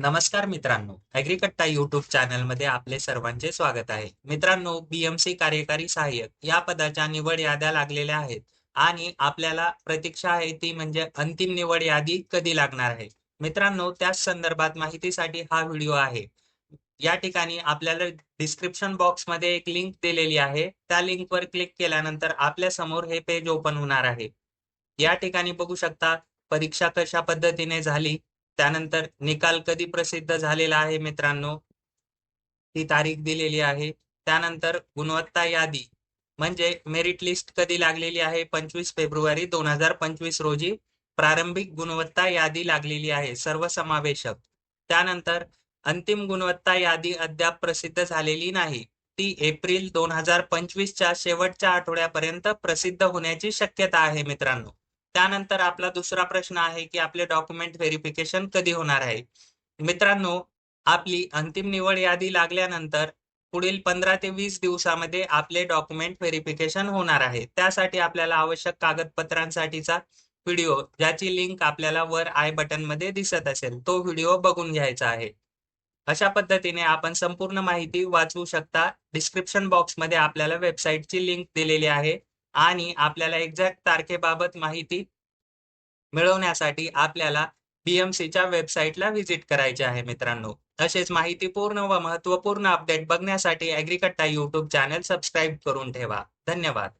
नमस्कार मित्रांनो. ॲग्रिकट्टा युट्यूब चॅनलमध्ये आपले सर्वांचे स्वागत आहे. मित्रांनो बीएमसी कार्यकारी सहाय्यक या पदाच्या निवड याद्या लागलेल्या आहेत आणि आपल्याला प्रतीक्षा आहे ती म्हणजे अंतिम निवड यादी कधी लागणार आहे? मित्रांनो त्याच संदर्भात माहितीसाठी हा व्हिडिओ आहे. या ठिकाणी आपल्याला डिस्क्रिप्शन बॉक्समध्ये एक लिंक दिलेली आहे. त्या लिंकवर क्लिक केल्यानंतर आपल्यासमोर हे पेज ओपन होणार आहे. या ठिकाणी बघू शकता परीक्षा कशा पद्धतीने झाली त्यानंतर निकाल कधी प्रसिद्ध झालेला आहे मित्रांनो? ती तारीख दिलेली आहे. त्यानंतर गुणवत्ता यादी म्हणजे मेरिट लिस्ट कधी लागलेली आहे? पंचवीस फेब्रुवारी दोन हजार पंचवीस रोजी प्रारंभिक गुणवत्ता यादी लागलेली आहे सर्वसमावेशक. त्यानंतर अंतिम गुणवत्ता यादी अद्याप प्रसिद्ध झालेली नाही. ती एप्रिल दोन हजार पंचवीसच्या शेवटच्या आठवड्यापर्यंत प्रसिद्ध होण्याची शक्यता आहे मित्रांनो. त्यानंतर आपला दुसरा प्रश्न आहे की आपले डॉक्युमेंट व्हेरिफिकेशन कधी होणार आहे? मित्रांनो आपली अंतिम निवड यादी लागल्यानंतर पुढील पंधरा ते वीस दिवसामध्ये आपले डॉक्युमेंट व्हेरिफिकेशन होणार आहे. त्यासाठी आपल्याला आवश्यक कागदपत्रांसाठीचा व्हिडिओ ज्याची लिंक आपल्याला वर आय बटनमध्ये दिसत असेल तो व्हिडिओ बघून घ्यायचा आहे. अशा पद्धतीने आपण संपूर्ण माहिती वाचवू शकता. डिस्क्रिप्शन बॉक्समध्ये आपल्याला वेबसाईटची लिंक दिलेली आहे. आणि आपल्याला एक्झॅक्ट तारखेबाबत माहिती मिळवण्यासाठी आपल्याला बीएमसीच्या वेबसाईटला व्हिजिट करायचे आहे मित्रांनो. तसेच माहितीपूर्ण व महत्त्वपूर्ण अपडेट बघण्यासाठी अॅग्रिकट्टा यूट्यूब चॅनल सबस्क्राईब करून ठेवा. धन्यवाद.